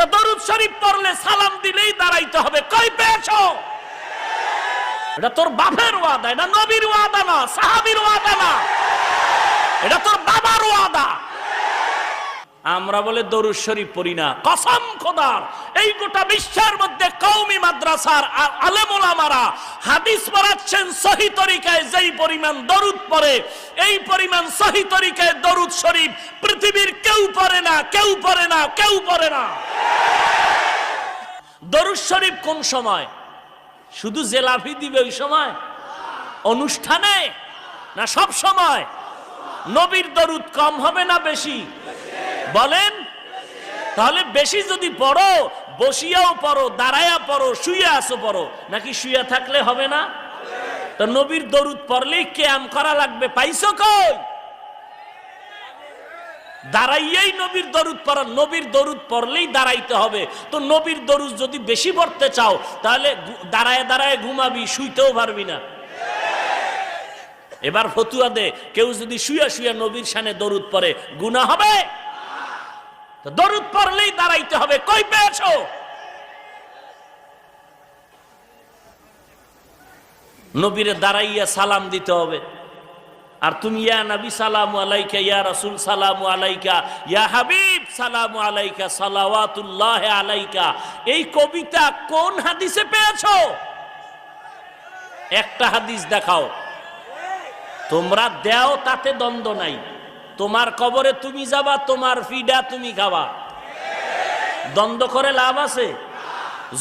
তো দরুদ শরীফ পড়লে সালাম দিলেই দাঁড়াইতে হবে। কই পেয়েছ? এটা তোর বাপের ওয়াদা, এটা নবীর ওয়াদা না, সাহাবির ওয়াদা না। এটা তোর বাবার ওয়াদা। আমরা বলে দরুদ শরীফ পড়ি না। কসম খোদার, এই গোটা বিশ্বের মধ্যে কওমি মাদ্রাসার আর আলেমুলামারা হাদিস পড়াচ্ছেন সহি তরিকায়, যেই পরিমাণ দরুদ পড়ে, এই পরিমাণ সহি তরিকায় দরুদ শরীফ পৃথিবীর কেউ পড়ে না, কেউ পড়ে না, কেউ পড়ে না। দরুদ শরীফ কোন সময়? শুধু জেলাফি দিবে ওই সময়? অনুষ্ঠানে? না সব সময়? নবীর দরুদ কম হবে না বেশি? বলেন? তাহলে বেশি যদি পড়ো, বসিয়াও পড়ো, দাঁড়ায়া পড়ো শুয়ে আসো পড়ো, নাকি শুয়ে থাকলে হবে না? তো নবীর দরুদ পড়লেই ক্যাম করা লাগবে। পাইছো কই? দাঁড়াইয়াই নবীর দরুদ পড়া, নবীর দরুদ পড়লেই দাঁড়াইতে হবে। তো নবীর দরুদ যদি বেশি পড়তে চাও, তাহলে দাঁড়ায় দাঁড়ায় ঘুমাবি, শুইতেও পারবি না। এবার ফতুয়া দে, কেউ যদি শুয়া শুয়া নবীর সানে দরুদ পড়ে, গুনাহ হবে? তো দরুদ পড়লেই দাঁড়াইতে হবে। কই পেয়েছ? নবীরে দাঁড়াইয়া সালাম দিতে হবে। আর তুমি, ইয়া নবী, সালাম আলাইকা, ইয়া রাসূল, সালাম আলাইকা, ইয়া হাবিব, সালাম আলাইকা, সালাওয়াতুল্লাহ আলাইকা। এই কবিতা কোন হাদিসে পেয়েছ? একটা হাদিস দেখাও। তোমরা দেও, তাতে দ্বন্দ্ব নাই। তোমার কবরে তুমি যাবা, তোমার ফিডা তুমি খাবা। দ্বন্দ্ব করে লাভ আছে?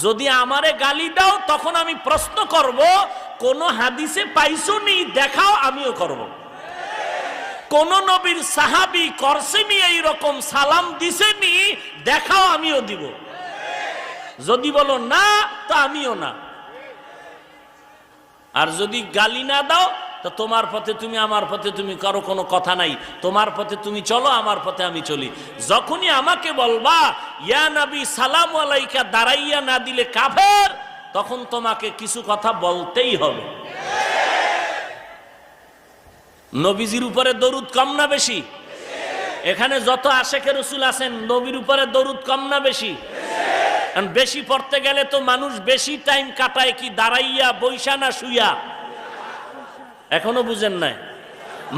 যদি আমারে গালি দাও, তখন আমি প্রশ্ন করব, কোন হাদিসে পাইছো নি? দেখাও, আমিও করব। কোন নবীর সাহাবি করছেনি এইরকম সালাম দিছেনি দেখাও, আমিও দিব। যদি বলো না, তো আমিও না। আর যদি গালি না দাও তো তোমার পথে তুমি, আমার পথে তুমি, কারও কোনো কথা নাই। তোমার পথে তুমি চলো, আমার পথে আমি চলি। যখনই আমাকে বলবা, ইয়া নবী, সালাম আলাইকা, দাঁড়াইয়া না দিলে কাফের, তখন তোমাকে কিছু কথা বলতেই হবে। নবীজির উপরে দরুদ কম না বেশি? এখানে যত আশেখের রসুল আছেন, নবীর উপরে দরুদ কম না বেশি? বেশি পড়তে গেলে তো মানুষ বেশি টাইম কাটায় কি, দাঁড়াইয়া, বৈশা না শুইয়া। এখনও বুঝেন নাই।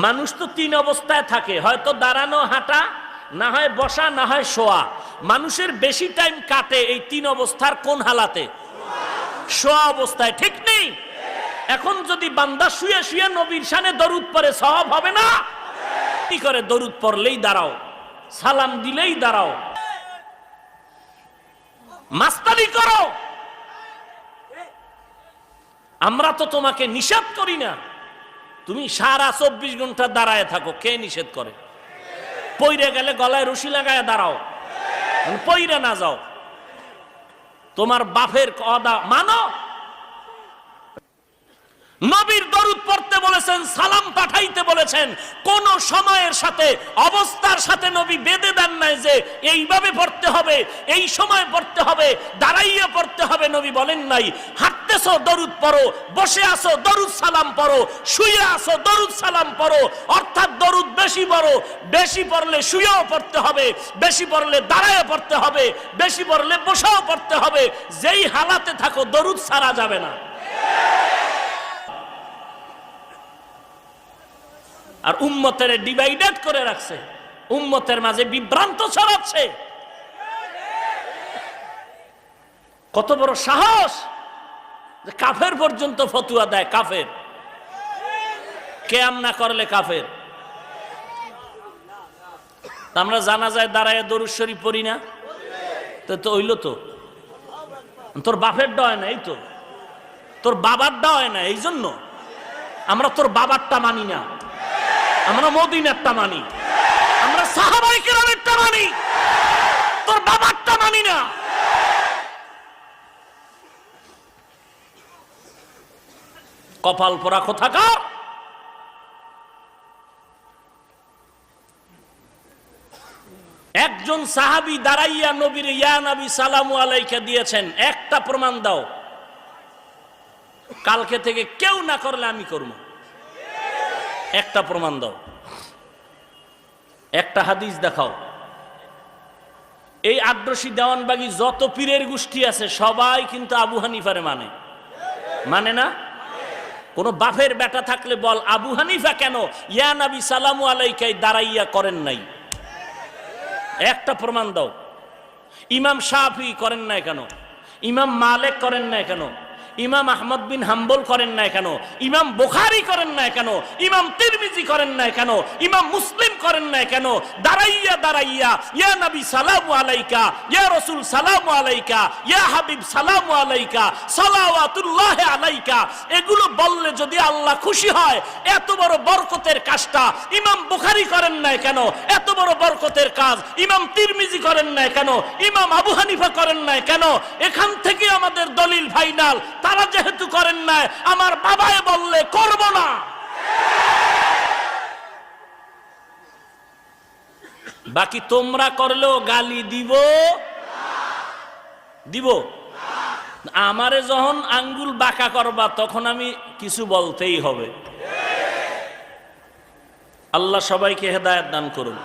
মানুষ তো তিন অবস্থায় থাকে, হয়তো দাঁড়ানো, হাঁটা, না হয় বসা, না হয় শোয়া। মানুষের বেশি টাইম কাটে এই তিন অবস্থার কোন হালাতে? শোয়া অবস্থায়, ঠিক নেই? এখন যদি বান্দা শুয়ে শুয়ে নবীর শানে দরুদ পরে সব হবে না? কি করে দরুদ পড়লেই দাঁড়াও, সালাম দিলেই দাঁড়াও। মাস্তানি করো। আমরা তো তোমাকে নিষেধ করি না। তুমি সারা চব্বিশ ঘণ্টা দাঁড়ায় থাকো, কে নিষেধ করে? পইরে গেলে গলায় রশি লাগায় দাঁড়াও। পইরে না যাও। তোমার বাপের কদা মানো? নবীর দরুদ পড়তে বলেছেন, সালাম পাঠাইতে বলেছেন, কোন সময়ের সাথে, অবস্থার সাথে নবী বেঁধে দেন নাই যে, এইভাবে পড়তে হবে, এই সময় পড়তে হবে, দাঁড়াইয়া পড়তে নবী বলেন নাই, হাঁটতেছো, দরুদ পড়ো, বসে আসো দরুদ সালাম পড়ো, শুয়ে আসো দরুদ সালাম পড়ো, অর্থাৎ দরুদ বেশি পড়ো, বেশি পড়লে শুয়েও পড়তে হবে, বেশি পড়লে দাঁড়ায় পড়তে হবে, বেশি পড়লে বসেও পড়তে হবে, যেই হালাতে থাকো, দরুদ সারা যাবে না। আর উম্মতের ডিভাইডেড করে রাখছে, উম্মতের মাঝে বিভ্রান্ত ছড়াচ্ছে। কত বড় সাহস যে কাফের পর্যন্ত ফতুয়া দেয়, কাফের। কেয়াম না করলে কাফের। আমরা জানা যায় দাঁড়ায় দরুদ শরীফ পড়ি না? তো তো হইল তো। তোর বাপের হয় না, এই তো। তোর বাবারটা হয় না, এই জন্য। আমরা তোর বাবারটা মানি না। আমরা মদিনারটা মানি। আমরা সাহাবাই কেরামেরটা মানি। তোর বাবারটা মানি না। কপাল পোড়া কোথাকার? একজন সাহাবি দাঁড়াইয়া নবীর ইয়া নবী সালামু আলাইকা দিয়েছেন, একটা প্রমাণ দাও। কালকে থেকে কেউ না করলে আমি করব। একটা প্রমাণ দাও। একটা হাদিস দেখাও। এই আগ্রসী দেওয়ানবাগি যত পীরের গোষ্ঠী আছে, সবাই কিন্তু আবু হানিফারে মানে। মানে না? কোন বাফের বেটা থাকলে বল, আবু হানিফা কেন? ইয়া নাবি, সালামু আলাইকাই দাঁড়াইয়া করেন নাই। একটা প্রমাণ দাও। ইমাম শাহি করেন না কেন? ইমাম মালেক করেন না কেন? ইমাম আহমদ বিন হাম্বল করেন নাই কেন? ইমাম বোখারি করেন না কেন? ইমাম তিরমিজি করেন না কেন? ইমাম মুসলিম করেন না কেন? দাঁড়াইয়া দাঁড়াইয়া, ইয়া নবী, সালামু আলাইকা, ইয়া রসুল, সালামু আলাইকা, ইয়া হাবিব, সালামু আলাইকা, সালাওয়াতুল্লাহ আলাইকা। এগুলো বললে যদি আল্লাহ খুশি হয়, এত বড় বরকতের কাজটা ইমাম বুখারি করেন না কেন? এত বড় বরকতের কাজ ইমাম তিরমিজি করেন না কেন? ইমাম আবু হানিফা করেন নাই কেন? এখান থেকে আমাদের দলিল ফাইনাল। তারা যেহেতু করেন নাই, আমার বাবায় বললে করব না। বাকি তোমরা করলেও গালি দিব? দিব? আমারে যখন আঙ্গুল বাঁকা করবা, তখন আমি কিছু বলতেই হবে। আল্লাহ সবাইকে হেদায়ত দান করুন।